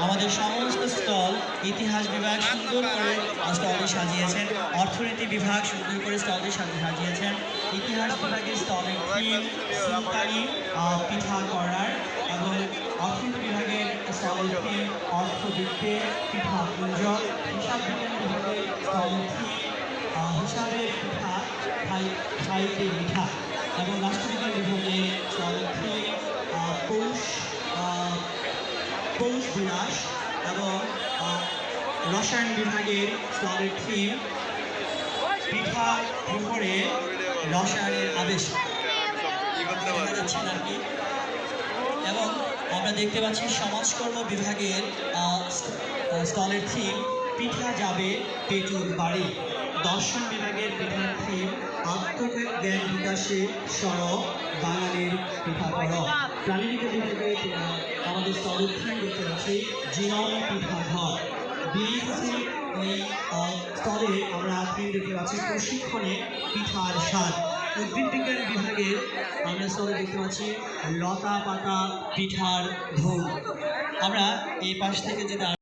আমাদের সমস্ত স্টল ইতিহাস বিভাগ সুন্দর করে স্টলটি সাজিয়েছেন। অর্থনীতি বিভাগ সুন্দর করে স্টলটি সাজি- সাজিয়েছেন। ইতিহাস বিভাগের স্টলের থিম সুলতানি পিঠা করার এবং অর্থনীতি বিভাগের স্টলের থিম অর্থবিদ্যে পিঠা কুঞ্জ হিসাব বিজ্ঞান বিভাগের স্টলের থিম হিসাবের পিঠা এবং রাষ্ট্রবিজ্ঞান বিভাগের পৌষ বিলাস এবং রসায়ন বিভাগের স্টলের থিম পিঠা উপরে রসায়নের আবেশ আর কি। এবং আমরা দেখতে পাচ্ছি সমাজকর্ম বিভাগের স্টলের থিম পিঠা যাবে পেটুর বাড়ি। দর্শন বিভাগের পিঠার থিম আত্মজ্ঞান বিকাশে সড়ক বাঙালির পিঠা পড় প্রাণীবিদ্যা বিভাগের আমাদের থিম দেখতে পাচ্ছি জীবন পিঠা ঘর বিএসসি এই স্তরে আমরা থিম দেখতে পাচ্ছি প্রশিক্ষণে পিঠার স্বাদ। উদ্ভিদ বিজ্ঞান বিভাগের আমরা স্তরে দেখতে পাচ্ছি লতা পাতা পিঠার ধূম আমরা এই পাশ থেকে যদি